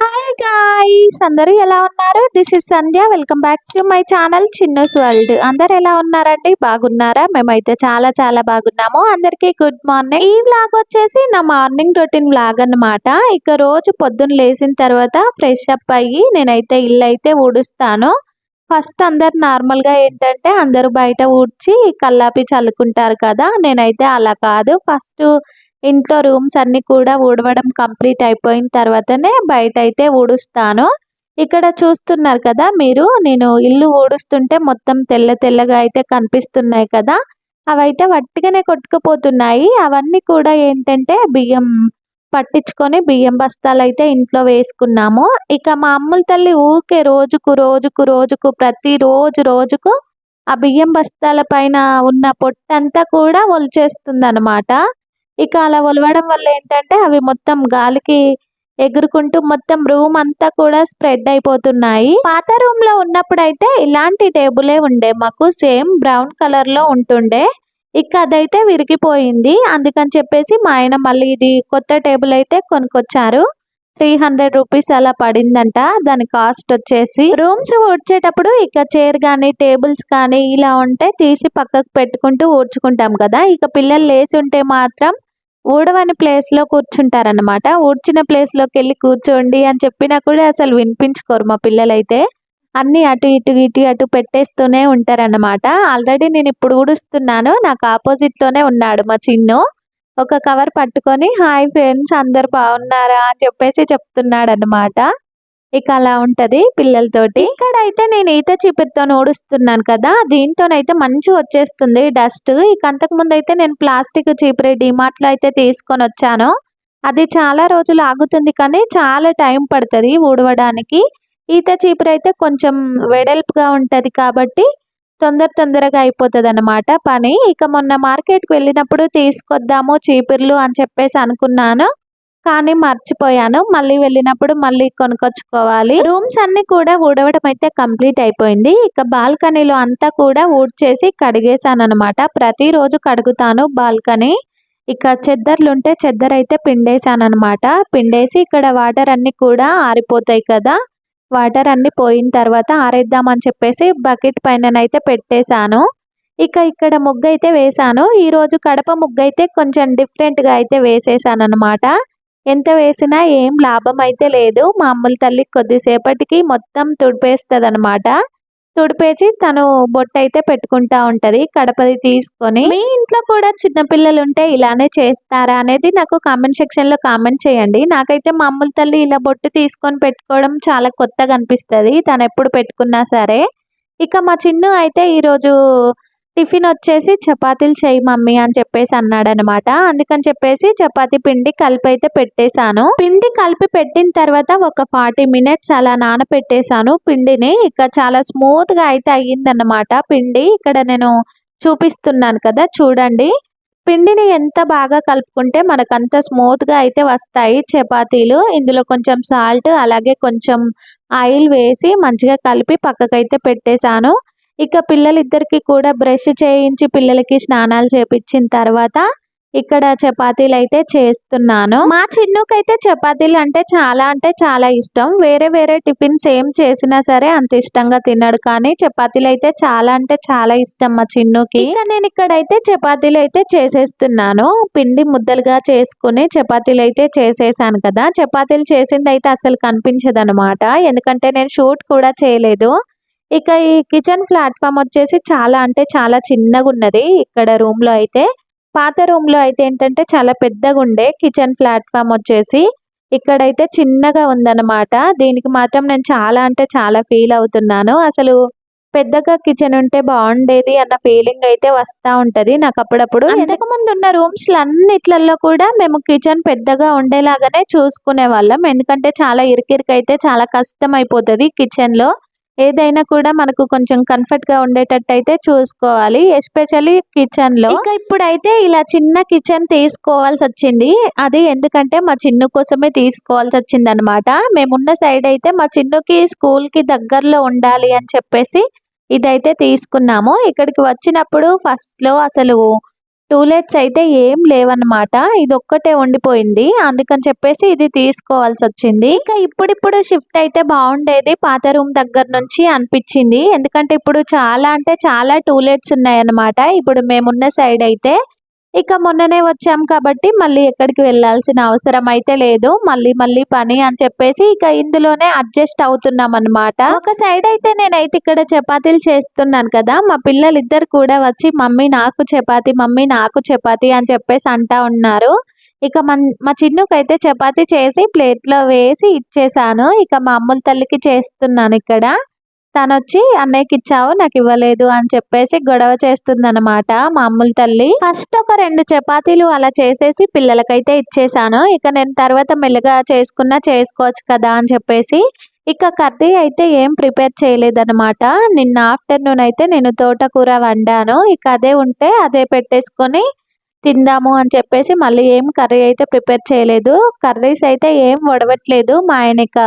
Hi guys అందరూ ఎలా ఉన్నారు? This is Sandhya welcome back to my channel Chinnus world అందరు ఎలా ఉన్నారండి? బాగున్నారా? మేమైతే చాలా చాలా బాగున్నాము. అందరికీ గుడ్ మార్నింగ్ ఈ వ్లాగ్ వచ్చేసి నా మార్నింగ్ రొటీన్ వ్లాగ్ అన్నమాట. ఇక రోజు పొద్దున్న లేచిన తర్వాత ఫ్రెష్ అప్ అయ్యి నేనైతే ఇల్లు అయితే ఊడుస్తాను. ఫస్ట్ అందరు నార్మల్గా ఏంటంటే అందరూ బయట ఊడ్చి కల్లాపి చల్లుకుంటారు కదా. నేనైతే అలా కాదు. ఫస్ట్ ఇంట్లో రూమ్స్ అన్ని కూడా ఊడవడం కంప్లీట్ అయిపోయిన తర్వాతనే బయట అయితే ఊడుస్తాను. ఇక్కడ చూస్తున్నారు కదా మీరు నేను ఇల్లు ఊడుస్తుంటే మొత్తం తెల్ల తెల్లగా అయితే కనిపిస్తున్నాయి కదా. అవైతే వట్టిగానే కొట్టుకుపోతున్నాయి. అవన్నీ కూడా ఏంటంటే బియ్యం పట్టించుకొని బియ్యం బస్తాలు అయితే ఇంట్లో వేసుకున్నాము. ఇక మా అమ్ముల తల్లి ఊకే రోజుకు రోజుకు రోజుకు ప్రతి రోజు రోజుకు ఆ బియ్యం బస్తాల పైన ఉన్న పొట్టంతా కూడా ఒలిచేస్తుంది అనమాట ఇక అలా ఒలవడం వల్ల ఏంటంటే అవి మొత్తం గాలికి ఎగురుకుంటూ మొత్తం రూమ్ అంతా కూడా స్ప్రెడ్ అయిపోతున్నాయి. పాత రూమ్లో ఉన్నప్పుడు అయితే ఇలాంటి టేబులే ఉండే మాకు సేమ్ బ్రౌన్ కలర్లో ఉంటుండే. ఇక అదైతే విరిగిపోయింది. అందుకని చెప్పేసి మా ఆయన మళ్ళీ ఇది కొత్త టేబుల్ అయితే కొనుక్కొచ్చారు. త్రీ హండ్రెడ్ రూపీస్ అలా పడిందంట. దాని కాస్ట్ వచ్చేసి రూమ్స్ ఊడ్చేటప్పుడు ఇక చైర్ కానీ టేబుల్స్ కానీ ఇలా ఉంటే తీసి పక్కకు పెట్టుకుంటూ ఊడ్చుకుంటాం కదా. ఇక పిల్లలు లేసి ఉంటే మాత్రం ఊడవని ప్లేస్లో కూర్చుంటారనమాట ఊడ్చిన ప్లేస్లోకి వెళ్ళి కూర్చోండి అని చెప్పినా కూడా అసలు వినిపించుకోరు మా పిల్లలైతే. అన్ని అటు ఇటు ఇటు అటు పెట్టేస్తూనే ఉంటారన్నమాట. ఆల్రెడీ నేను ఇప్పుడు ఊడుస్తున్నాను. నాకు ఆపోజిట్లోనే ఉన్నాడు మా చిన్ను. ఒక కవర్ పట్టుకొని హాయ్ ఫ్రెండ్స్ అందరు బాగున్నారా? అని చెప్పేసి చెప్తున్నాడు అనమాట ఇక అలా ఉంటది పిల్లలతోటి. ఇక్కడైతే నేను ఈత చీపురుతో ఊడుస్తున్నాను కదా దీంతోనైతే మంచి వచ్చేస్తుంది డస్ట్. ఇక అంతకు ముందు అయితే నేను ప్లాస్టిక్ చీపురు డిమార్ట్లో అయితే తీసుకొని వచ్చాను. అది చాలా రోజులు ఆగుతుంది కానీ చాలా టైం పడుతుంది ఊడవడానికి. ఈత చీపురు అయితే కొంచెం వెడల్పుగా ఉంటది కాబట్టి తొందర తొందరగా అయిపోతుంది అనమాట పని. ఇక మొన్న మార్కెట్కి వెళ్ళినప్పుడు తీసుకొద్దాము చీపుర్లు అని చెప్పేసి అనుకున్నాను. కానీ మర్చిపోయాను. మళ్ళీ వెళ్ళినప్పుడు మళ్ళీ కొనుకొచ్చుకోవాలి రూమ్స్ అన్ని కూడా ఊడవడం అయితే కంప్లీట్ అయిపోయింది. ఇక బాల్కనీలో అంతా కూడా ఊడ్చేసి కడిగేసాను అనమాట ప్రతిరోజు కడుగుతాను బాల్కనీ. ఇక చెద్దర్లు ఉంటే చెద్దర్ అయితే పిండేసాను అనమాట పిండేసి ఇక్కడ వాటర్ అన్ని కూడా ఆరిపోతాయి కదా. వాటర్ అన్ని పోయిన తర్వాత ఆరేద్దామని చెప్పేసి బకెట్ పైననైతే పెట్టేశాను. ఇక ఇక్కడ ముగ్గు అయితే వేసాను ఈరోజు కడప ముగ్గు అయితే కొంచెం డిఫరెంట్గా అయితే వేసేసాను అనమాట ఎంత వేసినా ఏం లాభం అయితే లేదు. మా అమ్ముల తల్లి కొద్దిసేపటికి మొత్తం తుడిపేస్తుంది అనమాట తుడిపేసి తను బొట్టు అయితే పెట్టుకుంటా ఉంటది. కడపది తీసుకొని మీ ఇంట్లో కూడా చిన్నపిల్లలు ఉంటే ఇలానే చేస్తారా అనేది నాకు కామెంట్ సెక్షన్లో కామెంట్ చేయండి. నాకైతే మా అమ్ముల తల్లి ఇలా బొట్టు తీసుకొని పెట్టుకోవడం చాలా కొత్తగా అనిపిస్తుంది. తను ఎప్పుడు పెట్టుకున్నా సరే. ఇక మా చిన్ను అయితే ఈరోజు టిఫిన్ వచ్చేసి చపాతీలు చేయి మమ్మీ అని చెప్పేసి అన్నాడు అనమాట అందుకని చెప్పేసి చపాతీ పిండి కలిపి అయితే పెట్టేశాను. పిండి కలిపి పెట్టిన తర్వాత ఒక ఫార్టీ మినిట్స్ అలా నానపెట్టేశాను పిండిని. ఇక చాలా స్మూత్గా అయితే అయ్యిందన్నమాట పిండి. ఇక్కడ నేను చూపిస్తున్నాను కదా చూడండి. పిండిని ఎంత బాగా కలుపుకుంటే మనకు అంత స్మూత్గా అయితే వస్తాయి చపాతీలు. ఇందులో కొంచెం సాల్ట్ అలాగే కొంచెం ఆయిల్ వేసి మంచిగా కలిపి పక్కకైతే పెట్టేశాను. ఇక పిల్లలిద్దరికి కూడా బ్రష్ చేయించి పిల్లలకి స్నానాలు చేపించిన తర్వాత ఇక్కడ చపాతీలు అయితే చేస్తున్నాను. మా చిన్నుకైతే చపాతీలు అంటే చాలా అంటే చాలా ఇష్టం. వేరే వేరే టిఫిన్స్ ఏం చేసినా సరే అంత ఇష్టంగా తిన్నాడు కానీ చపాతీలు అయితే చాలా అంటే చాలా ఇష్టం మా చిన్నుకి. నేను ఇక్కడైతే చపాతీలు అయితే చేసేస్తున్నాను. పిండి ముద్దలుగా చేసుకుని చపాతీలు అయితే చేసేసాను కదా. చపాతీలు చేసింది అయితే అసలు కనిపించదు ఎందుకంటే నేను షూట్ కూడా చేయలేదు. ఇక ఈ కిచెన్ ప్లాట్ఫామ్ వచ్చేసి చాలా అంటే చాలా చిన్నగా ఉన్నది ఇక్కడ రూమ్లో అయితే పాత రూమ్లో అయితే ఏంటంటే చాలా పెద్దగా ఉండే కిచెన్ ప్లాట్ఫామ్ వచ్చేసి. ఇక్కడైతే చిన్నగా ఉందన్నమాట. దీనికి మాత్రం నేను చాలా అంటే చాలా ఫీల్ అవుతున్నాను. అసలు పెద్దగా కిచెన్ ఉంటే బాగుండేది అన్న ఫీలింగ్ అయితే వస్తూ ఉంటది నాకు అప్పుడప్పుడు. ఇంతకు ముందు ఉన్న రూమ్స్ అన్నిట్లలో కూడా మేము కిచెన్ పెద్దగా ఉండేలాగానే చూసుకునే వాళ్ళం. ఎందుకంటే చాలా ఇరికిరికైతే చాలా కష్టం అయిపోతుంది కిచెన్లో ఏదైనా కూడా మనకు కొంచెం కంఫర్ట్గా ఉండేటట్టు అయితే చూసుకోవాలి ఎస్పెషల్లీ కిచెన్లో. ఇప్పుడైతే ఇలా చిన్న కిచెన్ తీసుకోవాల్సి వచ్చింది. అది ఎందుకంటే మా చిన్ను కోసమే తీసుకోవాల్సి వచ్చింది అనమాట మేమున్న సైడ్ అయితే మా చిన్నుకి స్కూల్కి దగ్గరలో ఉండాలి అని చెప్పేసి ఇదైతే తీసుకున్నాము. ఇక్కడికి వచ్చినప్పుడు ఫస్ట్లో అసలు టూలెట్స్ అయితే ఏం లేవన్నమాట. ఇది ఒక్కటే ఉండిపోయింది. అందుకని చెప్పేసి ఇది తీసుకోవాల్సి వచ్చింది ఇంకా ఇప్పుడిప్పుడు షిఫ్ట్ అయితే బాగుండేది పాత రూమ్ దగ్గర నుంచి అనిపించింది. ఎందుకంటే ఇప్పుడు చాలా అంటే చాలా టూలెట్స్ ఉన్నాయన్నమాట. ఇప్పుడు మేమున్న సైడ్ అయితే ఇక మొన్ననే వచ్చాం కాబట్టి మళ్ళీ ఎక్కడికి వెళ్ళాల్సిన అవసరం అయితే లేదు. మళ్ళీ మళ్ళీ పని అని చెప్పేసి ఇక ఇందులోనే అడ్జస్ట్ అవుతున్నాం అనమాట ఒక సైడ్ అయితే నేనైతే ఇక్కడ చపాతీలు చేస్తున్నాను కదా మా పిల్లలు ఇద్దరు కూడా వచ్చి మమ్మీ నాకు చపాతి మమ్మీ నాకు చపాతి అని చెప్పేసి అంటా ఉన్నారు. ఇక మన మా చిన్నుకైతే చపాతి చేసి ప్లేట్లో వేసి ఇచ్చేసాను. ఇక మా అమ్ముల తల్లికి చేస్తున్నాను ఇక్కడ. తను వచ్చి అన్నయ్యకి ఇచ్చావు నాకు ఇవ్వలేదు అని చెప్పేసి గొడవ చేస్తుంది అనమాట మా అమ్ముల తల్లి. ఫస్ట్ ఒక రెండు చపాతీలు అలా చేసేసి పిల్లలకైతే ఇచ్చేసాను. ఇక నేను తర్వాత మెల్లగా చేసుకున్నా చేసుకోవచ్చు కదా అని చెప్పేసి ఇక కర్రీ అయితే ఏం ప్రిపేర్ చేయలేదన్నమాట. నిన్న ఆఫ్టర్నూన్ అయితే నేను తోటకూర వండాను. ఇక అదే ఉంటే అదే పెట్టేసుకొని తిందాము అని చెప్పేసి మళ్ళీ ఏం కర్రీ అయితే ప్రిపేర్ చేయలేదు. కర్రీస్ అయితే ఏం వడవట్లేదు. మా ఆయన ఇక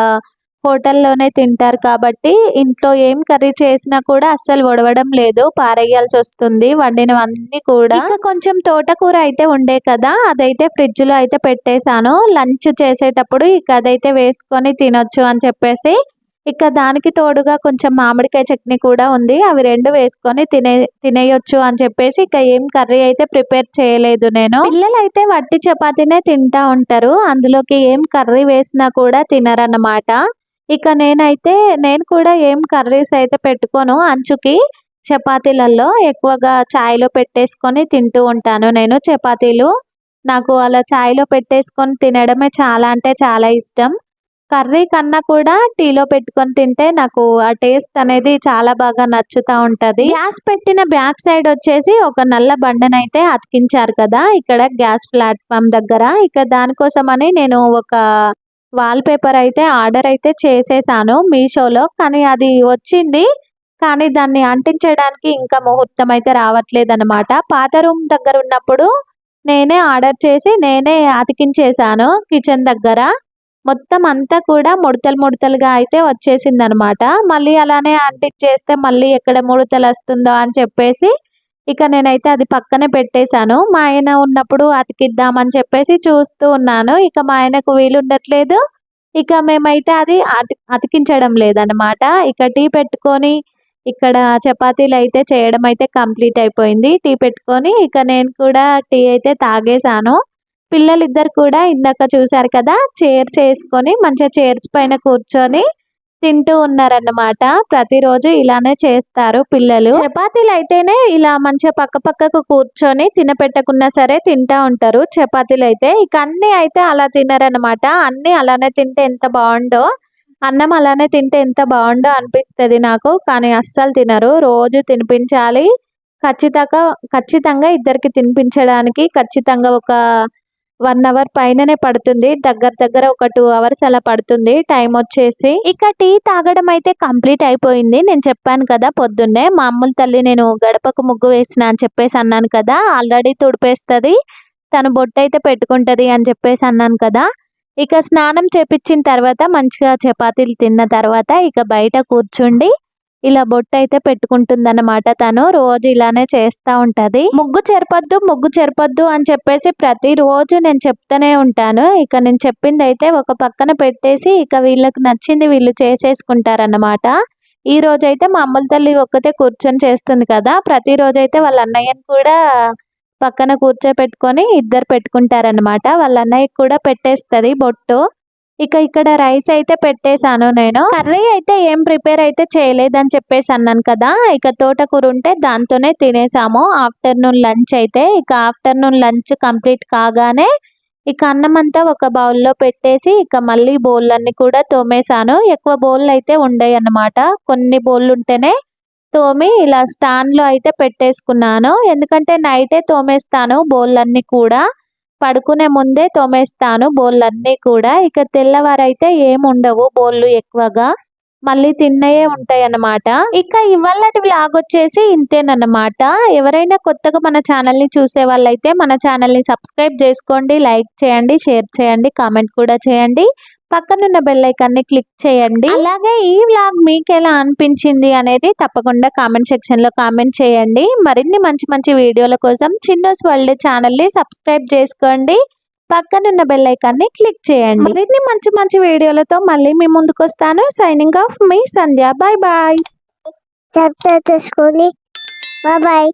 హోటల్లోనే తింటారు కాబట్టి ఇంట్లో ఏం కర్రీ చేసినా కూడా అస్సలు వడవడం లేదు పారేయాల్సి వస్తుంది. వండినవన్నీ కూడా ఇంకా కొంచెం తోటకూర అయితే ఉండే కదా అదైతే ఫ్రిడ్జ్లో అయితే పెట్టేశాను. లంచ్ చేసేటప్పుడు ఇక అదైతే వేసుకొని తినొచ్చు అని చెప్పేసి ఇక దానికి తోడుగా కొంచెం మామిడికాయ చట్నీ కూడా ఉంది. అవి రెండు వేసుకొని తినే తినేయొచ్చు అని చెప్పేసి ఇక ఏం కర్రీ అయితే ప్రిపేర్ చేయలేదు నేను. పిల్లలు అయితే వట్టి చపాతీనే తింటా ఉంటారు. అందులోకి ఏం కర్రీ వేసినా కూడా తినరన్నమాట. ఇక నేనైతే నేను కూడా ఏం కర్రీస్ అయితే పెట్టుకోను. అంచుకి చపాతీలలో ఎక్కువగా చాయ్లో పెట్టేసుకొని తింటూ ఉంటాను నేను చపాతీలు. నాకు అలా చాయ్లో పెట్టేసుకొని తినడమే చాలా అంటే చాలా ఇష్టం. కర్రీ కన్నా కూడా టీలో పెట్టుకొని తింటే నాకు ఆ టేస్ట్ అనేది చాలా బాగా నచ్చుతూ ఉంటుంది. గ్యాస్ పెట్టిన బ్యాక్ సైడ్ వచ్చేసి ఒక నల్ల బండనైతే అతికించారు కదా ఇక్కడ గ్యాస్ ప్లాట్ఫామ్ దగ్గర. ఇక దానికోసమని నేను ఒక వాల్ పేపర్ అయితే ఆర్డర్ అయితే చేసేసాను మీషోలో. కానీ అది వచ్చింది. కానీ దాన్ని అంటించడానికి ఇంకా ముహూర్తం అయితే రావట్లేదు అనమాట పాత రూమ్ దగ్గర ఉన్నప్పుడు నేనే ఆర్డర్ చేసి నేనే అతికించేసాను కిచెన్ దగ్గర. మొత్తం అంతా కూడా ముడతలు ముడతలుగా అయితే వచ్చేసింది అనమాట మళ్ళీ అలానే అంటించేస్తే మళ్ళీ ఎక్కడ ముడతలు వస్తుందో అని చెప్పేసి ఇక నేనైతే అది పక్కనే పెట్టేశాను. మా ఆయన ఉన్నప్పుడు అతికిద్దామని చెప్పేసి చూస్తూ ఉన్నాను. ఇక మా ఆయనకు వీలుండట్లేదు ఇక మేమైతే అది అతి అతికించడం లేదనమాట ఇక టీ పెట్టుకొని ఇక్కడ చపాతీలు అయితే చేయడం అయితే కంప్లీట్ అయిపోయింది. టీ పెట్టుకొని ఇక నేను కూడా టీ అయితే తాగేశాను. పిల్లలిద్దరు కూడా ఇందాక చూశారు కదా చైర్స్ వేసుకొని మంచిగా చైర్స్ పైన కూర్చొని తింటూ ఉన్నారన్నమాట. ప్రతిరోజు ఇలానే చేస్తారు పిల్లలు. చపాతీలు అయితేనే ఇలా మంచిగా పక్క పక్కకు కూర్చొని తినపెట్టకున్నా సరే తింటా ఉంటారు. చపాతీలు అయితే ఇక అన్ని అయితే అలా తినరనమాట అన్ని అలానే తింటే ఎంత బాగుండో అన్నం అలానే తింటే ఎంత బాగుండో అనిపిస్తుంది నాకు. కానీ అస్సలు తినరు. రోజు తినిపించాలి. ఖచ్చితంగా ఖచ్చితంగా ఇద్దరికి తినిపించడానికి ఖచ్చితంగా ఒక వన్ అవర్ పైననే పడుతుంది. దగ్గర దగ్గర ఒక టూ అవర్స్ అలా పడుతుంది. టైం వచ్చేసి ఇక టీ తాగడం అయితే కంప్లీట్ అయిపోయింది. నేను చెప్పాను కదా పొద్దున్నే మా అమ్ముల తల్లి నేను గడపకు ముగ్గు వేసిన అని చెప్పేసి అన్నాను కదా ఆల్రెడీ తుడిపేస్తుంది. తను బొట్టు అయితే పెట్టుకుంటుంది అని చెప్పేసి అన్నాను కదా. ఇక స్నానం చేపించిన తర్వాత మంచిగా చపాతీలు తిన్న తర్వాత ఇక బయట కూర్చుండి ఇలా బొట్టు అయితే పెట్టుకుంటుందన్నమాట తను. రోజు ఇలానే చేస్తూ ఉంటది. ముగ్గు చెరపద్దు ముగ్గు చెరపద్దు అని చెప్పేసి ప్రతి రోజు నేను చెప్తానే ఉంటాను. ఇక నేను చెప్పింది అయితే ఒక పక్కన పెట్టేసి ఇక వీళ్ళకి నచ్చింది వీళ్ళు చేసేసుకుంటారన్నమాట. ఈ రోజైతే మా అమ్మల తల్లి ఒక్కతే కూర్చొని చేస్తుంది కదా. ప్రతి రోజైతే వాళ్ళ అన్నయ్యని కూడా పక్కన కూర్చోపెట్టుకొని ఇద్దరు పెట్టుకుంటారనమాట వాళ్ళ అన్నయ్యకి కూడా పెట్టేస్తుంది బొట్టు. ఇక ఇక్కడ రైస్ అయితే పెట్టేశాను నేను. కర్రీ అయితే ఏం ప్రిపేర్ అయితే చేయలేదని చెప్పేసి అన్నాను కదా. ఇక తోటకూర ఉంటే దాంతోనే తినేసాము. ఆఫ్టర్నూన్ లంచ్ అయితే ఇక ఆఫ్టర్నూన్ లంచ్ కంప్లీట్ కాగానే ఇక అన్నం అంతా ఒక బౌల్లో పెట్టేసి ఇక మళ్ళీ బౌల్లన్నీ కూడా తోమేశాను. ఎక్కువ బౌల్ అయితే ఉండేవి అన్నమాట. కొన్ని బౌళ్ళు ఉంటేనే తోమి ఇలా స్టాండ్లో అయితే పెట్టేసుకున్నాను. ఎందుకంటే నైటే తోమేస్తాను బౌళ్ళన్నీ కూడా. పడుకునే ముందే తోమేస్తాను బోళ్ళన్నీ కూడా. ఇక తెల్లవారైతే ఏం ఉండవు బోళ్ళు ఎక్కువగా. మళ్ళీ తిన్నయే ఉంటాయి అన్నమాట ఇక ఇవాళటి బ్లాగ్ వచ్చేసి ఇంతేనమాట ఎవరైనా కొత్తగా మన ఛానల్ని చూసే వాళ్ళైతే మన ఛానల్ని సబ్స్క్రైబ్ చేసుకోండి లైక్ చేయండి షేర్ చేయండి కామెంట్ కూడా చేయండి. పక్కనున్న బెల్ని క్లిక్ చేయండి. అలాగే ఈ వ్లాగ్ మీకు ఎలా అనిపించింది అనేది తప్పకుండా కామెంట్ సెక్షన్లో కామెంట్ చేయండి. మరిన్ని మంచి మంచి వీడియోల కోసం చిన్నోస్ వరల్డ్ ఛానల్ని సబ్స్క్రైబ్ చేసుకోండి. పక్కనున్న బెల్ని క్లిక్ చేయండి. మరిన్ని మంచి మంచి వీడియోలతో మళ్ళీ మీ ముందుకు వస్తాను. సైనింగ్ ఆఫ్ మీ సంధ్య. బాయ్ బాయ్ సబ్స్క్రైబ్ చేసుకోండి. Bye bye